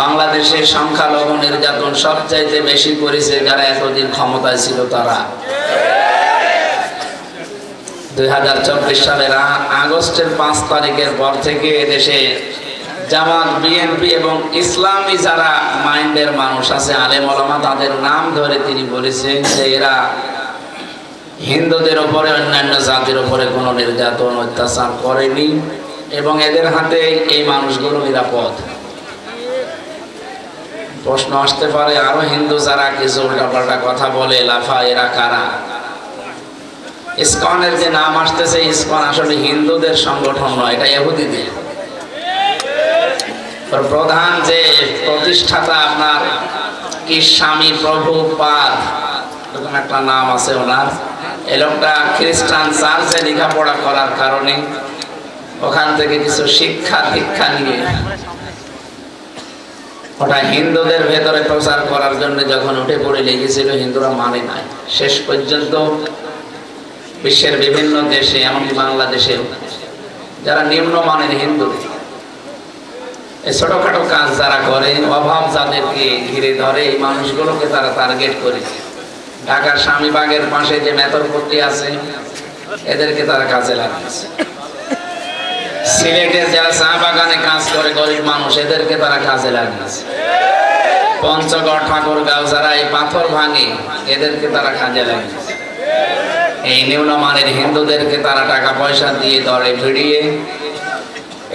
বাংলাদেশের সংখ্যালঘু নির্যাতন সবচাইতে বেশি করেছে যারা এতদিন ক্ষমতায় ছিল তারা। দুই হাজার চব্বিশ সালের আগস্টের পাঁচ তারিখের পর থেকে দেশে জামাত, বিএনপি এবং ইসলামী যারা মাইন্ডের মানুষ আছে, আলেম ওলামা, তাদের নাম ধরে তিনি বলেছেন যে এরা হিন্দুদের ওপরে, অন্যান্য জাতির ওপরে কোনো নির্যাতন, অত্যাচার করেনি এবং এদের হাতে এই মানুষগুলো নিরাপদ। প্রশ্ন আসতে পারে, আরও হিন্দু যারা কিছু উল্টাপাল্টা কথা বলে, লাফা এরা কারা? ইসকনের যে নাম আসতেছে, ইসকন আসলে হিন্দুদের সংগঠন নয়, এটা ইহুদিদের। প্রধান যে প্রতিষ্ঠাতা আপনার, কি স্বামী প্রভু পাদ? এরকম একটা নাম আছে ওনার। এই খ্রিস্টান চার্চে লেখাপড়া করার কারণে ওখান থেকে কিছু শিক্ষা দীক্ষা নিয়ে ওটা হিন্দুদের ভেতরে প্রচার করার জন্য যখন উঠে পড়ে লেগেছিল, হিন্দুরা মানে নাই। শেষ পর্যন্ত বিশ্বের বিভিন্ন দেশে, এমনকি বাংলাদেশে যারা নিম্নমানের হিন্দু এই ছোটখাটো কাজ যারা করে, অভাব যাদেরকে ঘিরে ধরে, এই মানুষগুলোকে তারা টার্গেট করে। ঢাকার স্বামীবাগের পাশে যে মেতরপট্টি আছে, এদেরকে তারা কাজে লাগাচ্ছে সিলেটের যারা চা বাগানে কাজ করে গরিব মানুষ, এদেরকে তারা কাজে লাগিয়েছে। পঞ্চগড়, ঠাকুরগাঁও যারা এই পাথর ভাঙে, এদেরকে তারা কাজে লাগিয়েছে। এই নিম্নমানের হিন্দুদেরকে তারা টাকা পয়সা দিয়ে দলে ভিড়িয়ে,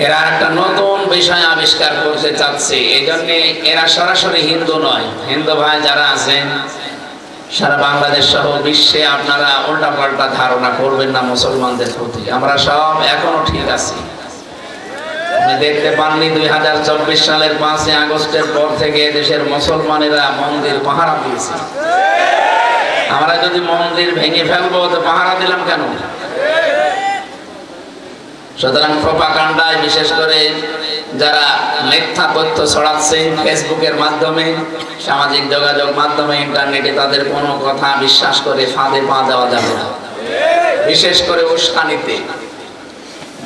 এরা একটা নতুন বিষয় আবিষ্কার করতে চাচ্ছে। এই জন্য এরা সরাসরি হিন্দু নয়। হিন্দু ভাই যারা আছেন, সারা বাংলাদেশ সহ বিশ্বে আপনারা উল্টাপাল্টা ধারণা করবেন না মুসলমানদের প্রতি। আমরা সব এখনও ঠিক আছি। দেখতে পাননি দুই হাজার চব্বিশ সালের পাঁচই আগস্টের পর থেকে দেশের মুসলমানেরা মন্দির পাহারা দিয়েছে। আমরা যদি মন্দির ভেঙে ফেলব, তো পাহারা দিলাম কেন? সুতরাং বিশেষ করে যারা মিথ্যা তথ্য ছড়াচ্ছে ফেসবুকের মাধ্যমে, সামাজিক যোগাযোগ মাধ্যমে, ইন্টারনেটে, তাদের কোনো কথা বিশ্বাস করে ফাঁদে পা দেওয়া যাবে না। বিশেষ করে উস্কানিতে।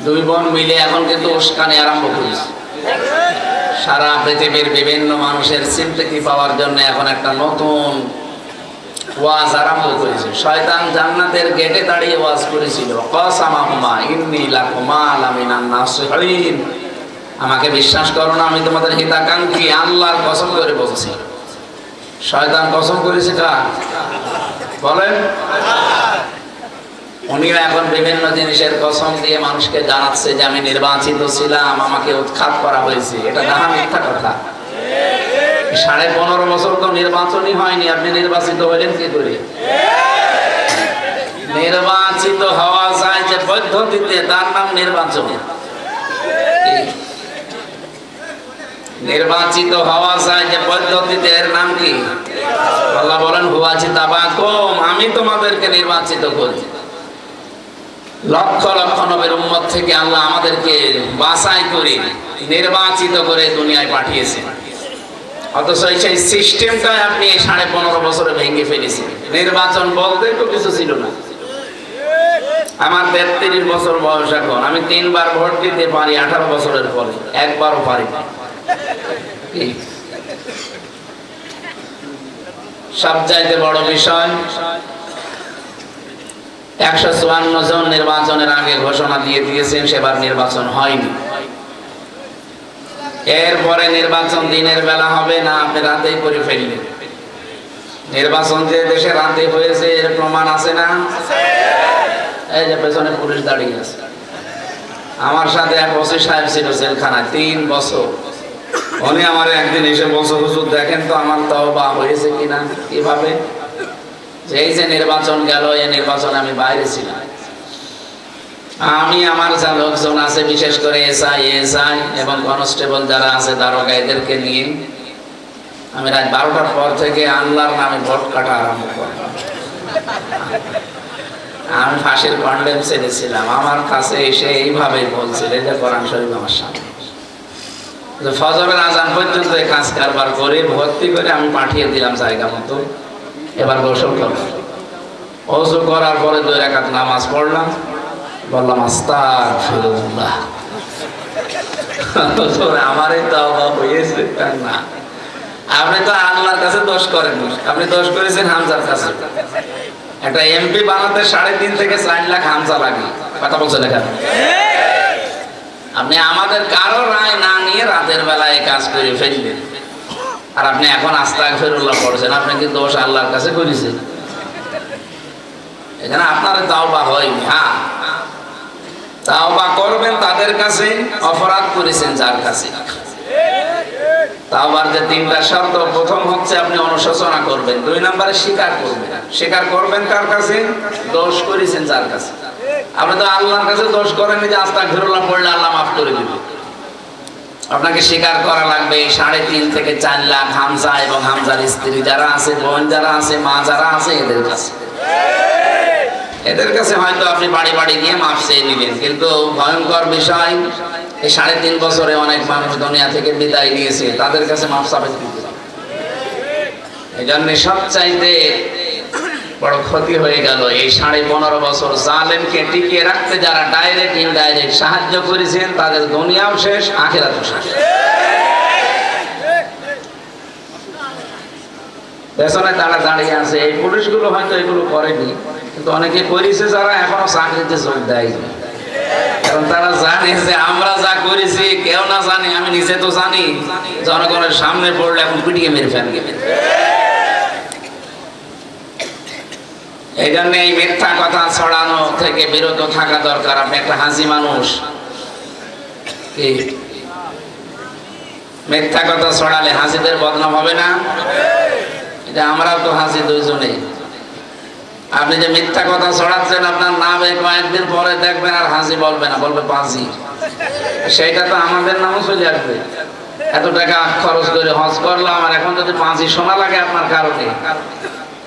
দুই বোন মিলে এখন কিন্তু উস্কানি আরম্ভ করেছে। সারা পৃথিবীর বিভিন্ন মানুষের সিম্পতি পাওয়ার জন্য এখন একটা নতুন ওয়াজ আরম্ভ করেছে। শয়তান জান্নাতের গেটে দাঁড়িয়ে ওয়াজ করেছিল, কসামাহুমা ইন্নী লাকুমা লামিনান নাসিহিন। আমাকে বিশ্বাস করো না, আমি তোমাদের হিতাকাঙ্ক্ষী, আল্লাহর কসম করে বলছি। শয়তান কসম করেছে কার? বলেন। উনিও এখন বিভিন্ন জিনিসের কসম দিয়ে মানুষকে জানাচ্ছে যে আমি নির্বাচিত ছিলাম, আমাকে উৎখাত করা হয়েছে। এটা জানা মিথ্যা কথা। সাড়ে পনেরো বছর তো নির্বাচনই হয়নি, আপনি নির্বাচিত হলেন কি করে? নির্বাচিত হওয়া যায় যে পদ্ধতিতে, তার নাম নির্বাচন। নির্বাচিত হওয়া যায় যে পদ্ধতিতে, এর নাম কি? আল্লাহ বলেন হুয়াছি তাবা কম আমি তোমাদেরকে নির্বাচিত করি লক্ষ লক্ষ নবের উম্মত থেকে আল্লাহ আমাদেরকে বাছাই করে, নির্বাচিত করে দুনিয়ায় পাঠিয়েছেন অথচ সেই সিস্টেমটাই আপনি সাড়ে পনেরো বছরে ভেঙে ফেলেছেন। নির্বাচন বলতে তো কিছু ছিল না। আমার তেত্রিশ বছর বয়স এখন। আমি তিনবার ভোট দিতে পারি, আঠারো বছরের পরে। একবারও পারি না। কি? সবচাইতে বড় বিষয় একশো চুয়ান্ন জন নির্বাচনের আগে ঘোষণা দিয়ে দিয়েছেন, সেবার নির্বাচন হয়নি। এরপরে নির্বাচন দিনের বেলা হবে না, আপনি রাতেই করে ফেললেন নির্বাচন যে দেশে রাতে হয়েছে, এর প্রমাণ আছে না? এই যে পেছনে পুলিশ দাঁড়িয়ে আছে। আমার সাথে এক ওসি সাহেব ছিল জেলখানায়, তিন বছর। উনি আমার একদিন এসে বলছে, হুজুর, দেখেন তো আমার তওবা হয়েছে কিনা? কীভাবে? এই যে নির্বাচন গেল, এই নির্বাচনে আমি বাইরে ছিলাম। আমি, আমার যা লোকজন আছে, বিশেষ করে এসআই এসআই এবং কনস্টেবল যারা আছে দারোগা এদেরকে নিয়ে আমি রাত বারোটার পর থেকে আল্লাহর নামে ভোট কাটা আরম্ভ করলাম। আমি ফাঁসির কন্ডেম ছেড়েছিলাম। আমার কাছে এসে এইভাবে বলছিল যে কোরআন শরীফ আমার সামনে। ফজরের আজান পর্যন্ত কাজ কারবার করে ভর্তি করে আমি পাঠিয়ে দিলাম জায়গা মতো। এবার গোসল করো। অজু করার পরে দুই রাকাত নামাজ পড়লাম। বললাম আস্তাগফিরুল্লাহ। হুজুর, আমারই তো হয়েছে না? আপনি তো আল্লাহর কাছে দোষ করেন আপনি দোষ করেছেন হামজার কাছে। একটা এমপি বানাতে সাড়ে তিন থেকে চার লাখ হামজা লাগে। কথা বলছে দেখা আপনি আমাদের কারও রায় না নিয়ে রাতের বেলায় কাজ করে ফেললেন। আর আপনি এখন আস্তা পড়ছেন, আপনি কি দোষ আল্লাহর কাছে করেছেন। এখানে আপনার তাওবা হয়নি হ্যাঁ। তাওবা করবেন তাদের কাছে, অপরাধ করেছেন যার কাছে। তাওবার যে তিনটা শর্ত, প্রথম হচ্ছে আপনি অনুশোচনা করবেন, দুই নম্বরে স্বীকার করবেন। স্বীকার করবেন কার কাছে? দোষ করেছেন যার কাছে। আপনি তো আল্লাহর কাছে দোষ করেননি যে আস্তা পড়লে আল্লাহ মাফ করে দিবে। আপনাকে স্বীকার করা লাগবে, সাড়ে তিন থেকে চার লাখ হামজা এবং হামজার স্ত্রী যারা আছে, বোন যারা আছে, মা যারা আছে, এদের কাছে। এদের কাছে হয়তো আপনি বাড়ি বাড়ি গিয়ে মাপ চেয়ে নিবেন, কিন্তু ভয়ঙ্কর বিষয়, এই সাড়ে তিন বছরে অনেক মানুষ দুনিয়া থেকে বিদায় নিয়েছে, তাদের কাছে মাপ চাবেন এই জন্য সবচাইতে বড় ক্ষতি হয়ে গেল। এই সাড়ে পনেরো বছর জালেমকে টিকিয়ে রাখতে যারা ডাইরেক্ট ইনডাইরেক্ট সাহায্য করেছেন, তাদের দুনিয়াও শেষ, আখেরাতও শেষ। পেছনে তারা দাঁড়িয়ে আছে। এই পুলিশগুলো হয়তো এগুলো করেনি, কিন্তু অনেকে করেছে যারা, এখনও চাকরিতে যোগ দেয়নি। কারণ তারা জানে যে আমরা যা করেছি, কেউ না জানে, আমি নিজে তো জানি, জনগণের সামনে পড়লে এখন পিটিয়ে মেরে ফেলবে। এই জন্য এই মিথ্যা কথা ছড়ানো থেকে বিরত থাকা দরকার। আপনি একটা হাসি মানুষ। মিথ্যা কথা ছড়ালে হাসিদের বদনাম হবে না? এটা আমরাও তো হাসি দুইজনে। আপনি যে মিথ্যা কথা ছড়াচ্ছেন, আপনার নামে কয়েকদিন পরে দেখবেন আর হাসি বলবে না, বলবে পাঁচি সেইটা তো আমাদের নামও চলে আসবে। এত টাকা খরচ করে হজ করলাম, আর এখন যদি পাঁচি শোনা লাগে আপনার কারণে।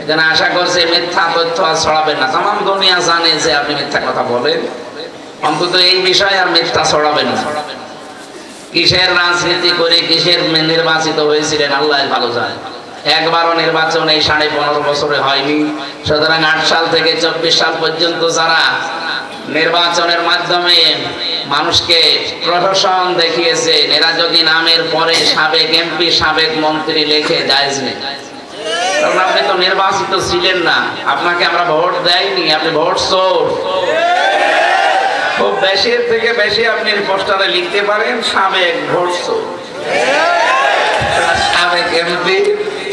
এখানে আশা করছে মিথ্যা, তথ্য আর ছড়াবেন না। তাম দুনিয়া জানে যে আপনি মিথ্যা কথা বলেন। অন্তত এই বিষয়ে আর মিথ্যা ছড়াবেন না। কিসের রাজনীতি করে কিসের নির্বাচিত হয়েছিলেন, আল্লাহ ভালো জানে। একবারও নির্বাচন এই সাড়ে পনেরো বছরে হয়নি। সুতরাং আট সাল থেকে চব্বিশ সাল পর্যন্ত যারা নির্বাচনের মাধ্যমে মানুষকে প্রশাসন দেখিয়েছে এরা নামের পরে সাবেক এমপি, সাবেক মন্ত্রী লেখে নেই। কারণ আপনি তো নির্বাচিত ছিলেন না। আপনাকে আমরা ভোট দেয়নি, আপনি ভোট চোর। খুব বেশির থেকে বেশি আপনি পোস্টারে লিখতে পারেন, সাবেক ভোট চোর। সাবেক এমপি,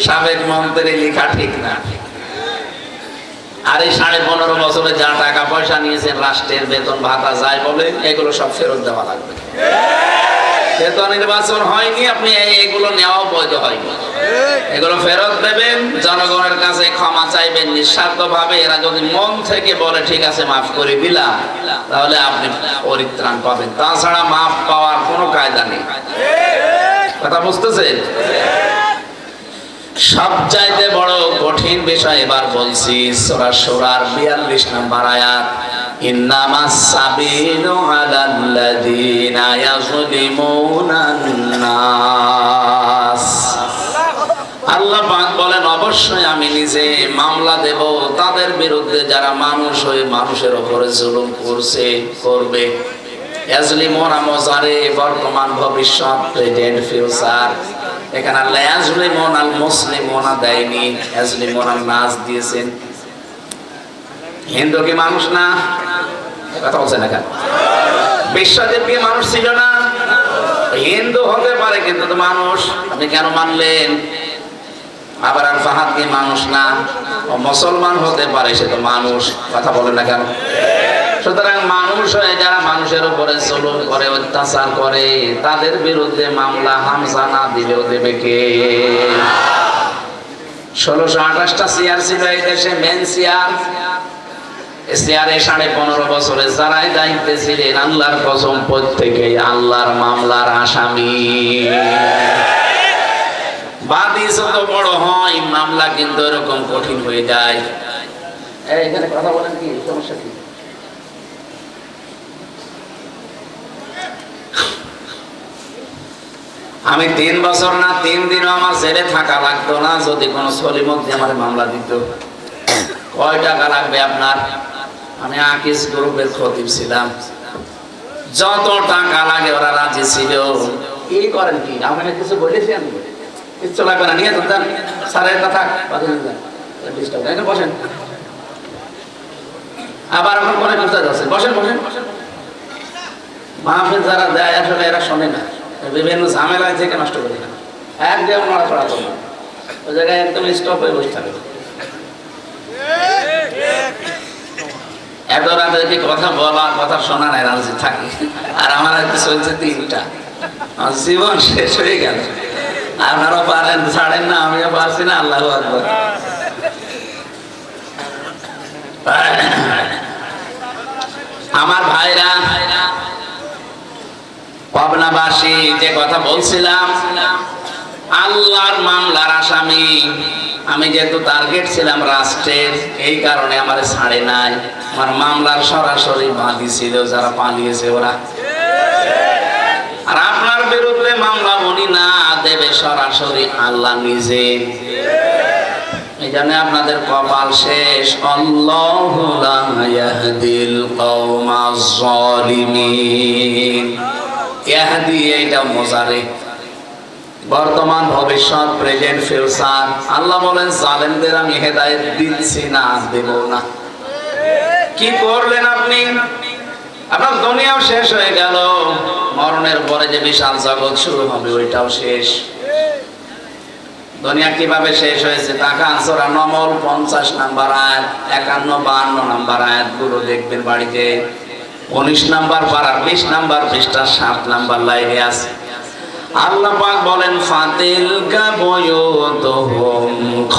সাবেক মন্ত্রী লেখা ঠিক না। আর এই সাড়ে পনেরো বছরে যা টাকা পয়সা নিয়েছেন, রাষ্ট্রের বেতন ভাতা যায় বলে, এগুলো সব ফেরত দেওয়া লাগবে। যেহেতু নির্বাচন হয়নি আপনি এগুলো নেওয়াও বৈধ হয়নি। এগুলো ফেরত দেবেন জনগণের কাছে ক্ষমা চাইবেন নিঃস্বার্থ ভাবে এরা যদি মন থেকে বলে ঠিক আছে মাফ করে দিলাম তাহলে আপনি পরিত্রাণ পাবেন। তাছাড়া মাফ পাওয়ার কোনো কায়দা নেই। কথা বুঝতেছেন? সবচাইতে বড় কঠিন বিষয় এবার বলছি সূরা সূরার 42 নাম্বার আয়াত। ইন্নামাস সাবিলু আলাল্লাযিনা ইয়াযলিমুনান নাস আল্লাহ পাক বলেন, অবশ্যই আমি নিজে মামলা দেব। তাদের বিরুদ্ধে যারা মানুষ হয়ে মানুষের উপরে জুলুম করছে, করবে। বর্তমান ভবিষ্যৎ প্রেজেন্ট ফিউচার। এখানে আল্লাহ ইয়াজলিমুন আল মুসলিমুনা দেয়নি, ইয়াজলিমুন নাস দিয়েছেন। হিন্দু কি মানুষ না? বিশ্বদেব কি মানুষ ছিল না। হিন্দু হতে পারে কিন্তু মানুষ। আপনি কেন মানলেন? আবার আর ফাহাদ কি মানুষ না। মুসলমান হতে পারে, সে তো মানুষ। কথা বলেন না কেন? সুতরাং মানুষ হয়ে যারা মানুষের উপরে জুলুম করে, অত্যাচার করে, তাদের বিরুদ্ধে মামলা হামসা না দিলেও দেবে কে? ষোলোশো আঠাশটা চেয়ার ছিল এই দেশে, মেন চেয়ার পনেরো বছরে যারাই দায়িত্বে ছিলেন, আল্লাহর কসম, প্রত্যেকেই আল্লাহর মামলার আসামি। বাদী বড় হয়, মামলা কিন্তু এরকম কঠিন হয়ে যায়। আমি তিন বছর না, তিন দিনও আমার ছেড়ে থাকা লাগতো না, যদি কোনো সলিমত আমার মামলা দিত। কয় টাকা লাগবে আপনার? আমি আকিস গ্রুপের খতিব ছিলাম যত টাকা লাগে ওরা রাজি ছিল কি করেন কি আপনাকে কিছু বলেছেন কিচ্ছু লাগবে না নিয়ে যান স্যারের কথা বসেন আবার এখন মনে করতে যাচ্ছে বসেন বসেন মাহফিল যারা দেয় আসলে এরা শোনে না বিভিন্ন ঝামেলায় থেকে নষ্ট করে না একদম নড়াচড়া করবে। ওই জায়গায় একদম স্টপ হয়ে বসে থাকবে এত রাতে কথা বলা, কথা শোনা নাই, রাজি থাকি। আর আমার আর কি চলছে তিনটা। জীবন শেষ হয়ে গেল। আপনারাও পারেন, ছাড়েন না, আমিও পারছি না, আল্লাহ আকবর। আমার ভাইরা, পাবনাবাসী, যে কথা বলছিলাম আল্লাহর মামলার আসামি। আমি যেহেতু টার্গেট ছিলাম রাষ্ট্রের, এই কারণে আমার ছাড়ে নাই। আমার মামলার সরাসরি বাদী ছিল, যারা পালিয়েছে ওরা। আর আপনার বিরুদ্ধে মামলা উনি না দেবে সরাসরি আল্লাহ নিজে। এই জন্য আপনাদের কপাল শেষ। আল্লাহু লা ইয়াহদিল কওমাজ জালিমিন এটা মোজারে বর্তমান ভবিষ্যৎ প্রেজেন্ট ফিউচার আল্লাহ বলেন, জালেমদের আমি হেদায়েত দিচ্ছি না, দেব না। কি করলেন আপনি? আপনার দুনিয়াও শেষ হয়ে গেল। মরণের পরে যে বিশাল জগৎ শুরু হবে, ওইটাও শেষ। দুনিয়া কীভাবে শেষ হয়েছে? টাকা আনসরা নমল, পঞ্চাশ নাম্বার আয়াত, একান্ন বান্ন নাম্বার আয়াতগুলো দেখবেন বাড়িতে। উনিশ নাম্বার পাড়ার বিশ নাম্বার পৃষ্ঠা সাত নাম্বার লাইনে আছে। আল্লাহ পাক বলেন ফাতিল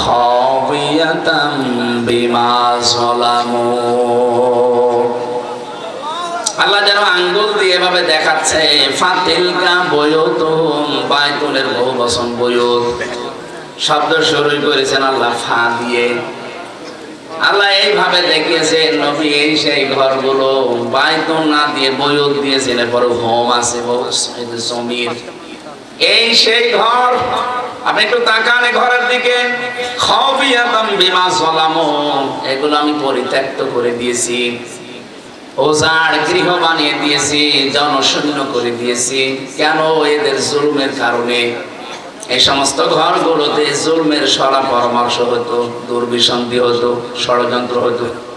খাবিয়াতাম বিমা আল্লাহ যেন আঙ্গুল দিয়ে এভাবে দেখাচ্ছে ফাতিল বাইতুলের শব্দ শুরু করেছেন আল্লাহ, ফা দিয়ে। আল্লাহ এইভাবে দেখিয়েছে নবী, এই সেই ঘরগুলো বাইতুল না দিয়ে বয়ুত দিয়েছেন, এরপরে হোম আছে, বহু সমীর। এই সেই ঘর, আপনি একটু তাকান ঘরের দিকে। এগুলো আমি পরিত্যক্ত করে দিয়েছি। গৃহ বানিয়ে দিয়েছি করে দিয়েছি। কেন এদের কারণে? এই সমস্ত জুলমের সরা পরামর্শ হতো হতো, ষড়যন্ত্র হতো।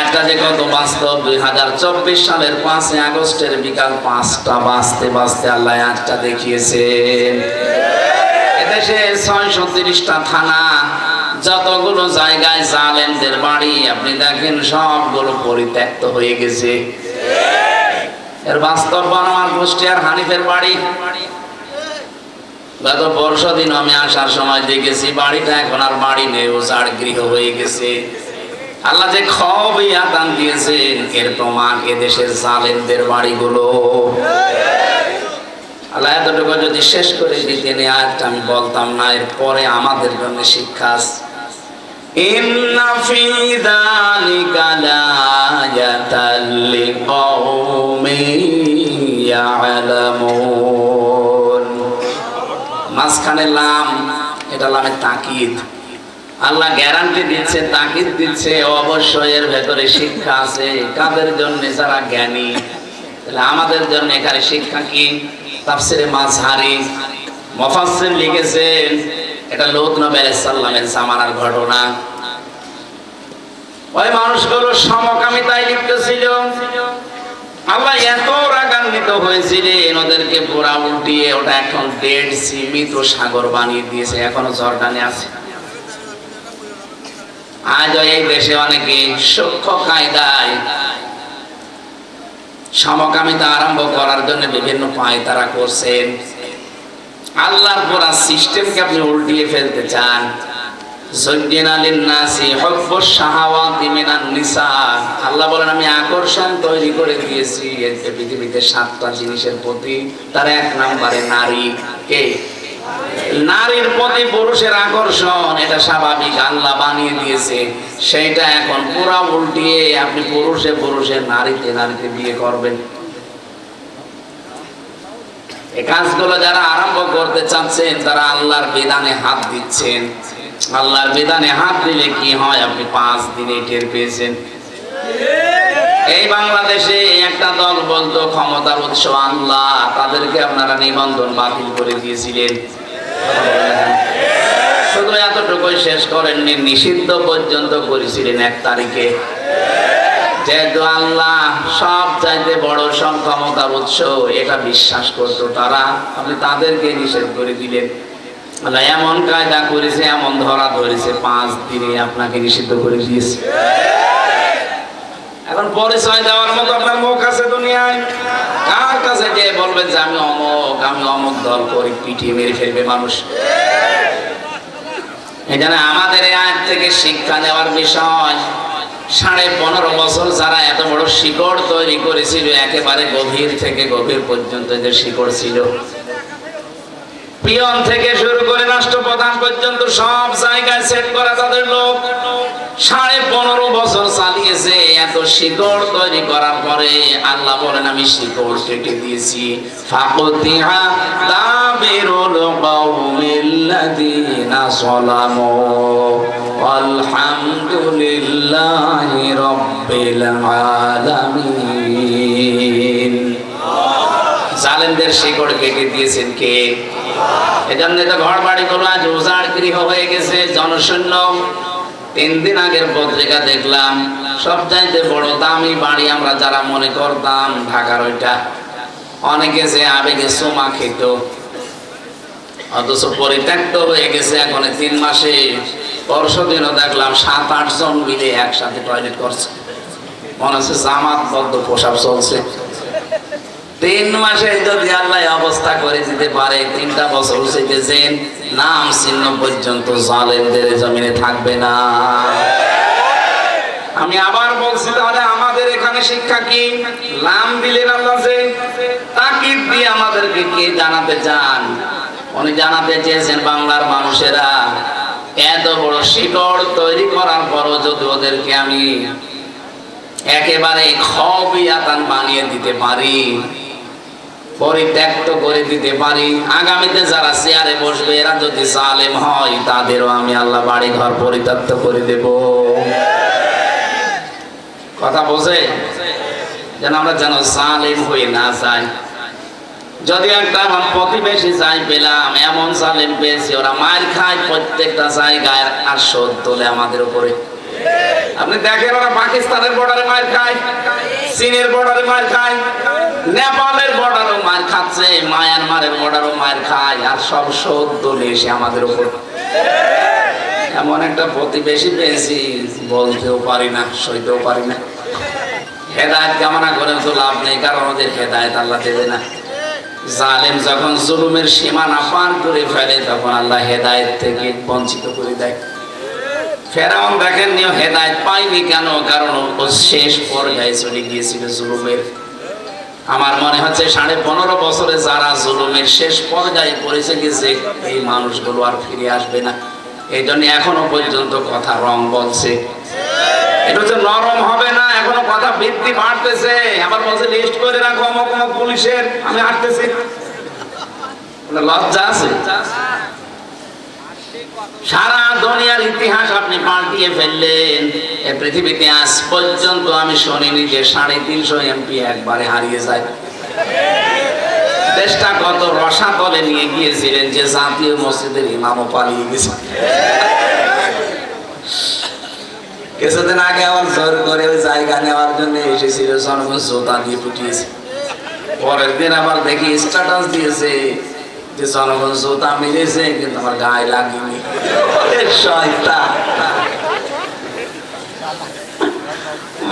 একটা যে কত বাস্তব, দুই হাজার চব্বিশ সালের পাঁচই আগস্টের বিকাল পাঁচটা বাঁচতে বাঁচতে আল্লাহ একটা দেখিয়েছে। এদেশে ছয়শো তিরিশটা থানা, যতগুলো জায়গায় জালেনদের বাড়ি, আপনি দেখেন সবগুলো পরিত্যক্ত হয়ে গেছে। এর বাস্তব বনমার গোষ্ঠী আর হানিফের বাড়ি। গত পরশু দিন আমি আসার সময় দেখেছি, বাড়িটা এখন আর বাড়ি নেই, ও গৃহ হয়ে গেছে। আল্লাহ যে খবই আদান দিয়েছেন এর প্রমাণ এদেশের জালেমদের বাড়িগুলো। আল্লাহ এতটুকু যদি শেষ করে দিতেন আয়াতটা আমি বলতাম না এর পরে আমাদের জন্য শিক্ষা মাঝখানে লাম, এটা লামে তাকিদ। আল্লাহ গ্যারান্টি দিচ্ছে তাকিদ দিচ্ছে, অবশ্যই এর ভেতরে শিক্ষা আছে। কাদের জন্য যারা জ্ঞানী? তাহলে আমাদের জন্য এখানে শিক্ষা কি? তাফসিরে মাঝহারি মুফাসসির লিখেছেন এটা লূত নবী আলাইহিস জামানার ঘটনা। ওই মানুষগুলো সমকামিতায় লিপ্ত ছিল আল্লাহ এত রাগান্বিত হয়েছিলেন, ওদেরকে পুরা উল্টিয়ে ওটা এখন ডেড সীমিত সাগর বানিয়ে দিয়েছে, এখনও জর্ডানে আছে। আজ এই দেশে অনেকে সূক্ষ্ম কায়দায় সমকামিতা আরম্ভ করার জন্য বিভিন্ন পায় তারা করছেন। আল্লাহর পুরা সিস্টেমকে আপনি উল্টিয়ে ফেলতে চান। আল্লাহ বলেন, আমি আকর্ষণ তৈরি করে দিয়েছি। পৃথিবীতে সাতটা জিনিসের প্রতি তার এক নাম্বারে নারী। কে? নারীর প্রতি পুরুষের আকর্ষণ, এটা স্বাভাবিক, আল্লাহ বানিয়ে দিয়েছে। সেইটা এখন পুরা উল্টিয়ে আপনি পুরুষে পুরুষে, নারীতে নারীতে বিয়ে করবেন। এই কাজগুলো যারা আরম্ভ করতে চাচ্ছেন, তারা আল্লাহর বিধানে হাত দিচ্ছেন। আল্লাহর বিধানে হাত দিলে কি হয়? আপনি পাঁচ দিনে টের পেয়েছেন। এই বাংলাদেশে একটা দল বলতো, ক্ষমতার উৎস আল্লাহ। তাদেরকে আপনারা নিবন্ধন বাতিল করে দিয়েছিলেন। শুধু এতটুকুই শেষ করেননি, নিষিদ্ধ পর্যন্ত করেছিলেন এক তারিখে। যেহেতু আল্লাহ সব চাইতে বড় সব ক্ষমতার উৎস, এটা বিশ্বাস করতো তারা। আপনি তাদেরকে নিষেধ করে দিলেন। আল্লাহ এমন কায়দা করেছে, এমন ধরা ধরেছে, পাঁচ দিনে আপনাকে নিষিদ্ধ করে দিয়েছে। এখন পরিচয় দেওয়ার মতো আপনার মুখ আছে দুনিয়ায়। কার কাছে যে বলবেন যে আমি অমক আমি অমক দল করি পিটিয়ে মেরে ফেলবে মানুষ? এখানে আমাদের এই আয় থেকে শিক্ষা নেওয়ার বিষয়, সাড়ে পনেরো বছর যারা এত বড় শিকড় তৈরি করেছিল, একেবারে গভীর থেকে গভীর পর্যন্ত যে শিকড় ছিল। পিয়ন থেকে শুরু করে রাষ্ট্রপ্রধান পর্যন্ত সব জায়গায় সেট করা তাদের লোক। সাড়ে পনেরো বছর চালিয়েছে, এত শিকড় তৈরি করার পরে আল্লাহ বলেন, আমি শিকড় কেটে দিয়েছি। ফাকুতিহা দাবিরুল আলামিন। জালেমদের শিকড় কেটে দিয়েছেন কে? এজন্য তো ঘর বাড়ি গুলো আজ উজাড় গৃহ হয়ে গেছে, জনশূন্য। তিন দিন আগের পত্রিকা দেখলাম সবচাইতে বড় দামি বাড়ি আমরা যারা মনে করতাম ঢাকার ওইটা। অনেকে যে আবেগে সোমা খেত। অথচ পরিত্যক্ত হয়ে গেছে এখন তিন মাসে। পরশু দিনও দেখলাম সাত, আটজন মিলে একসাথে টয়লেট করছে। মনে হচ্ছে জামাতবদ্ধ পোশাক চলছে। তিন মাসে যদি আল্লাহ অবস্থা করে দিতে পারে, তিনটা বছর শিখেছেন নাম চিহ্ন পর্যন্ত জালেমদের জমিনে থাকবে না। আমি আবার বলছি তাহলে আমাদের এখানে শিক্ষা কি? নাম দিলেন আল্লাহ যে, তাকিদ দিয়ে আমাদেরকে কি জানাতে চান? উনি জানাতে চেয়েছেন বাংলার মানুষেরা, এত বড় শিকড় তৈরি করার পরও যদি ওদেরকে আমি একেবারে খবিয়াতান বানিয়ে দিতে পারি পরিত্যক্ত করে দিতে পারি। আগামীতে যারা চেয়ারে বসবে, এরা যদি জালেম হয়, তাদেরও আমি আল্লাহ বাড়ি ঘর পরিত্যক্ত করে দেব। কথা বোঝে যেন আমরা যেন জালেম হয়ে না যাই। যদি একটা আমার প্রতিবেশী যাই পেলাম, এমন জালেম পেয়েছি, ওরা মার খায় প্রত্যেকটা জায়গায় আর শোধ তোলে আমাদের উপরে। আপনি দেখেন, ওরা পাকিস্তানের বর্ডারে মার খায়, চীনের বর্ডারে মার খায়, নেপালের বর্ডারও মার খাচ্ছে মায়ানমারের বর্ডারও মার খায়, আর সব শোধ এসে আমাদের উপর। এমন একটা প্রতিবেশী পেয়েছি, বলতেও পারি না, সইতেও পারি না। হেদায়ত কামনা করে তো লাভ নেই, কারণ ওদের হেদায়ত আল্লাহ দেবে না। জালেম যখন জুলুমের সীমানা পার করে ফেলে, তখন আল্লাহ হেদায়ত থেকে বঞ্চিত করে দেয়। ফেরাউন দেখেন নিও হেদায়ত পাইনি কেন? কারণ ও শেষ পর্যায়ে চলে গিয়েছিল জুলুমের। আমার মনে হচ্ছে সাড়ে পনেরো বছরে যারা জুলুমের শেষ পর্যায়ে পড়েছে গেছে এই মানুষগুলো আর ফিরে আসবে না। এই জন্য এখনও পর্যন্ত কথা রং বলছে। এটা হচ্ছে নরম হবে না, এখনও কথা বৃদ্ধি বাড়তেছে। আমার বলছে, লিস্ট করে রাখো অমুক পুলিশের, আমি আসতেছি। লজ্জা আছে। সারা দুনিয়ার ইতিহাস আপনি পাল্টিয়ে ফেললেন। এ পৃথিবীতে আজ পর্যন্ত আমি শুনিনি যে সাড়ে তিনশো এমপি একবারে হারিয়ে যায়। দেশটা কত রসা তলে নিয়ে গিয়েছিলেন যে জাতীয় মসজিদের ইমামও পালিয়ে গেছে। কিছুদিন আগে আমার জোর করে ওই জায়গা নেওয়ার জন্য এসেছিল, জনগণ জোতা দিয়ে পুটিয়েছে। পরের দিন আবার দেখি স্ট্যাটাস দিয়েছে যে জনগণ কিন্তু আমার গায়ে লাগেনি।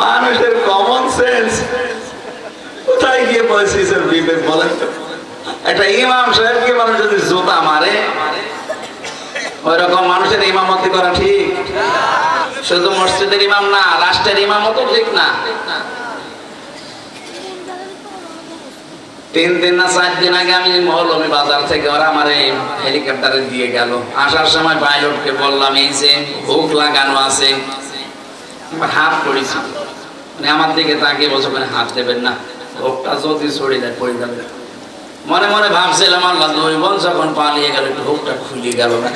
মানুষের কমন সেন্স কোথায় গিয়ে পৌঁছেছেন বিবেক বলেন একটা ইমাম সাহেবকে মানুষ যদি জোতা মারে ওই রকম মানুষের ইমামতি করা ঠিক। শুধু মসজিদের ইমাম না, রাষ্ট্রের ইমামও তো ঠিক না। তিন দিন না চার দিন আগে আমি মহলমি বাজার থেকে ওরা আমার হেলিকপ্টারে দিয়ে গেল। আসার সময় পাইলটকে বললাম, এই যে হুক লাগানো আছে হাত পড়েছি। মানে আমার দিকে তাকিয়ে বলছে মানে হাত দেবেন না, হুকটা যদি ছড়ে যায়, পড়ে যাবে। মনে মনে ভাবছিলাম, আল্লাহ দুই বোন যখন পালিয়ে গেল, একটু হুকটা খুলে গেল না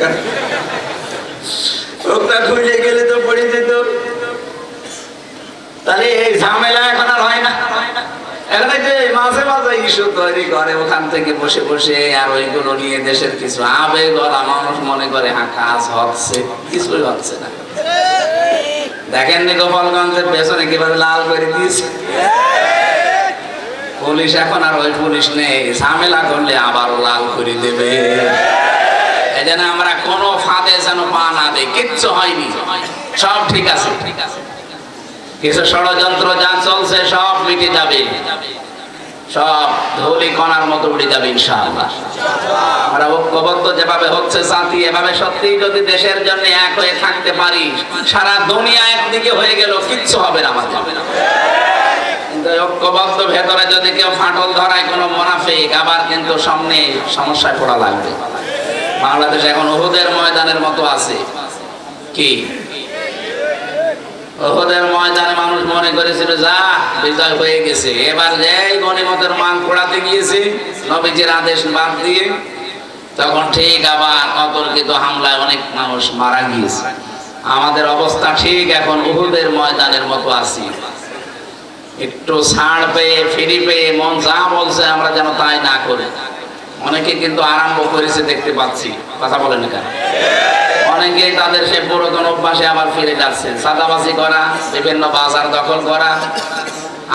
হুকটা খুলে গেলে তো পড়ে যেত। তাহলে এই ঝামেলা এখন আর হয় না। হ্যাঁ গোপালগঞ্জের পেছনে লাল করে দিয়েছে। পুলিশ এখন আর ওই পুলিশ নেই, ঝামেলা করলে আবার লাল করে দেবে। এই আমরা কোনো ফাঁদে যেন পা না দেই, কিচ্ছু হয়নি। সব ঠিক আছে ঠিক আছে। কিছু ষড়যন্ত্র যা চলছে, সব মিটে যাবে। সব ধুলি কণার মতো উড়ে যাবে ঐক্যবদ্ধ যেভাবে হচ্ছে, সাথী এভাবে সত্যি যদি দেশের জন্য এক হয়ে থাকতে পারি, সারা দুনিয়া একদিকে হয়ে গেল, কিচ্ছু হবে না আমাদের। কিন্তু ঐক্যবদ্ধ ভেতরে যদি কেউ ফাটল ধরায় কোনো মোনাফিক, আবার কিন্তু সামনে সমস্যায় পড়া লাগবে। বাংলাদেশ এখন ওহুদের ময়দানের মতো আছে। কি? ওহুদের ময়দানে মানুষ মনে করেছিল, যা, বিজয় হয়ে গেছে। এবার যেই গণিমতের মান পোড়াতে গিয়েছে, নবীজির আদেশ বাদ দিয়ে তখন ঠিক আবার অতর্কিত হামলায় অনেক মানুষ মারা গিয়েছে। আমাদের অবস্থা ঠিক এখন উহুদের ময়দানের মতো আছি। একটু ছাড় পেয়ে ফিরি পেয়ে মন যা বলছে আমরা যেন তাই না করে। অনেকে কিন্তু আরম্ভ করেছে দেখতে পাচ্ছি। কথা বলেন কেন? অনেকেই তাদের সে পুরাতন অভ্যাসে আবার ফিরে যাচ্ছে। সাদাবাজি করা, বিভিন্ন বাজার দখল করা।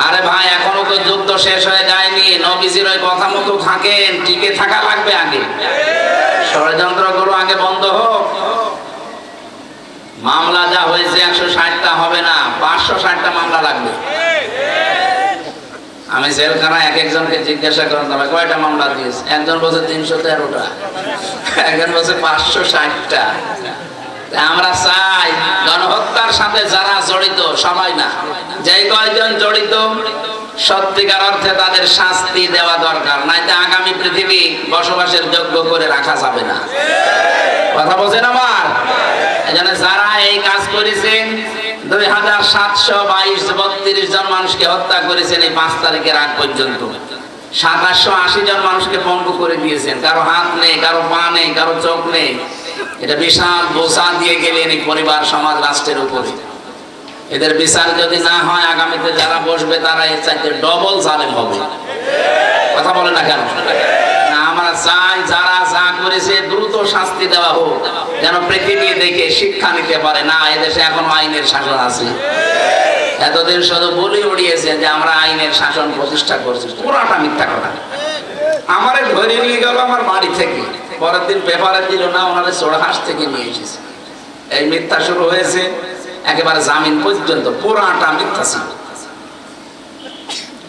আরে ভাই, এখনও তো যুদ্ধ শেষ হয়ে যায়নি। নবীজির ওই কথা মতো থাকেন, টিকে থাকা লাগবে আগে। ষড়যন্ত্রগুলো আগে বন্ধ হোক। মামলা যা হয়েছে একশো ষাটটা হবে না, পাঁচশো ষাটটা মামলা লাগবে। আমি জেলখানায় এক একজনকে জিজ্ঞাসা করলাম তবে কয়টা মামলা দিয়েছে? একজন বলছে, তিনশো তেরোটা। একজন বলছে, পাঁচশো ষাটটা। আমরা চাই গণহত্যার সাথে যারা জড়িত সবাই না। যে কয়জন জড়িত, সত্যিকার অর্থে তাদের শাস্তি দেওয়া দরকার, নাইতে আগামী পৃথিবী বসবাসের যোগ্য করে রাখা যাবে না। কথা বলছেন আমার? এজন্য যারা এই কাজ করেছেন দুই হাজার সাতশো বাইশ বত্রিশ জন মানুষকে হত্যা করেছেন এই পাঁচ তারিখের আগ পর্যন্ত। সাতাশশো আশি জন মানুষকে পঙ্গু করে দিয়েছেন। কারও হাত নেই, কারও পা নেই, কারও চোখ নেই। এটা বিশাল বোঝা দিয়ে গেলেন এই পরিবার, সমাজ, রাষ্ট্রের উপরে। এদের বিচার যদি না হয়, আগামীতে যারা বসবে, তারা এর চাইতে ডবল জালেম হবে। কথা বলে না কেন? চাই, যারা যা করেছে দ্রুত শাস্তি দেওয়া হোক, যেন পৃথিবী দেখে শিক্ষা নিতে পারে। না, এদেশে এখনও আইনের শাসন আছে। এতদিন শুধু বলি উড়িয়েছে যে আমরা আইনের শাসন প্রতিষ্ঠা করছি। পুরাটা মিথ্যা কথা। আমারে ধরে নিয়ে গেল আমার বাড়ি থেকে। পরের দিন পেপারে দিল, না, ওনারে চোড়হাস থেকে নিয়ে এসেছে। এই মিথ্যা শুরু হয়েছে একেবারে জামিন পর্যন্ত। পুরাটা মিথ্যা ছিল।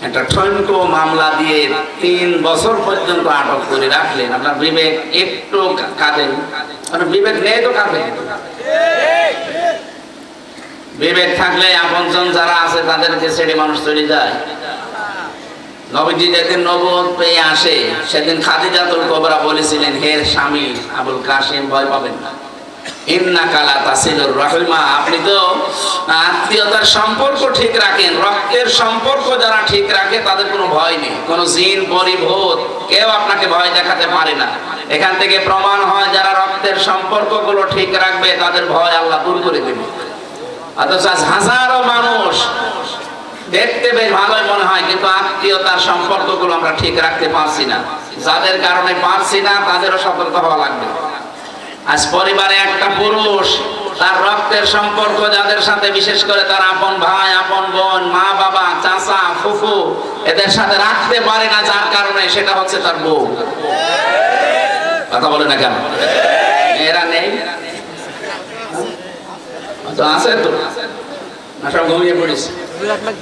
একটা ঠনকো মামলা দিয়ে তিন বছর পর্যন্ত আটক করে রাখলেন। আপনার বিবেক একটু কাঁদে মানে বিবেক নেই তো কাঁদে? বিবেক থাকলে আপনজন যারা আছে তাদেরকে ছেড়ে মানুষ চলে যায়। নবীজি যেদিন নবদ পেয়ে আসে, সেদিন খাদিজাতুল কবরা বলেছিলেন, হে স্বামী, আবুল কাসিম ভয় পাবেন না। এখান থেকে প্রমাণ হয়, যারা রক্তের ঠিক রাখবে, তাদের ভয় আল্লাহ দূর করে দেবে। হাজারো মানুষ দেখতে বেশ ভালোই মনে হয়, কিন্তু আত্মীয়তার সম্পর্কগুলো আমরা ঠিক রাখতে পারছি না। যাদের কারণে পারছি না, তাদেরও সতর্ক হওয়া লাগবে। আজ পরিবারে একটা পুরুষ, তার রক্তের সম্পর্ক যাদের সাথে, বিশেষ করে তার আপন ভাই, আপন বোন, মা, বাবা, চাচা, ফুফু, এদের সাথে রাখতে পারে না, যার কারণে সেটা হচ্ছে তার বউ। কথা বলে না কেন? এরা নেই? আছে তো? না, সব ঘুমিয়ে পড়েছে।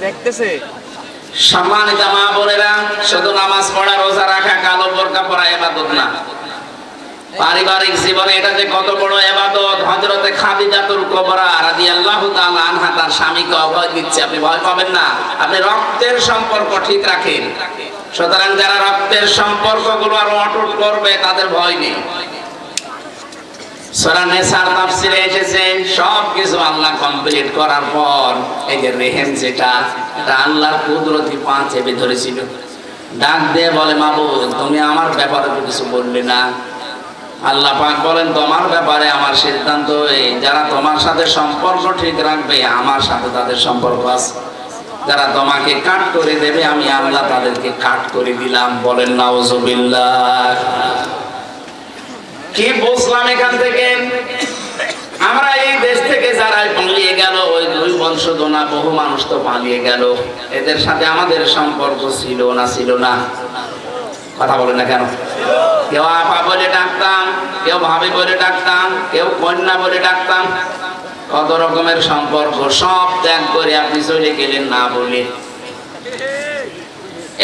দেখতেছে সম্মানিত মা বোনেরা, শুধু নামাজ পড়া, রোজা রাখা, কালো বোরকা পরা এবাদত না। পারিবারিক জীবনে এটা যে কত বড় এবাদত হজরতে খাদিজাতুল কোবরা রাদিয়াল্লাহু তাআলা আনহা তার স্বামীকে অভয় দিচ্ছে। আপনি ভয় পাবেন না। আপনি রক্তের সম্পর্ক ঠিক রাখেন। সুতরাং যারা রক্তের সম্পর্কগুলো আরও অটুট করবে, তাদের ভয় নেই। সূরা নেসার তাফসিরে এসেছে সব কিছু আল্লাহ কমপ্লিট করার পর এই যে রেহেম যেটা, এটা আল্লাহর কুদরতি পা চেপে ধরেছিল। ডাক দিয়ে বলে, মাবুদ, তুমি আমার ব্যাপারে কিছু বললে না। আল্লাহ পাক বলেন, তোমার ব্যাপারে আমার সিদ্ধান্ত এই, যারা তোমার সাথে সম্পর্ক ঠিক রাখবে, আমার সাথে তাদের সম্পর্ক আছে। যারা তোমাকে কাট করে দেবে, আমি আল্লাহ তাদেরকে কাট করে দিলাম। বলেন, নাউজুবিল্লাহ। কি বুঝলাম এখান থেকে? আমরা এই দেশ থেকে যারা পালিয়ে গেল, ওই দুই বংশধনা বহু মানুষ তো পালিয়ে গেল। এদের সাথে আমাদের সম্পর্ক ছিল না ছিল না। কথা বলে না কেন? কেউ আপা বলে ডাকতাম, কেউ ভাবি বলে ডাকতাম, কেউ কন্যা বলে ডাকতাম। কত রকমের সম্পর্ক, সব ত্যাগ করে আপনি চলে গেলেন না বলে।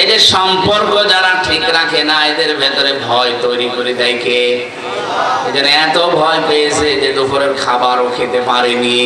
এই যে সম্পর্ক যারা ঠিক রাখে না, এদের ভেতরে ভয় তৈরি করে দেয় কে? এজন্য এত ভয় পেয়েছে যে দুপুরের খাবারও খেতে পারেনি।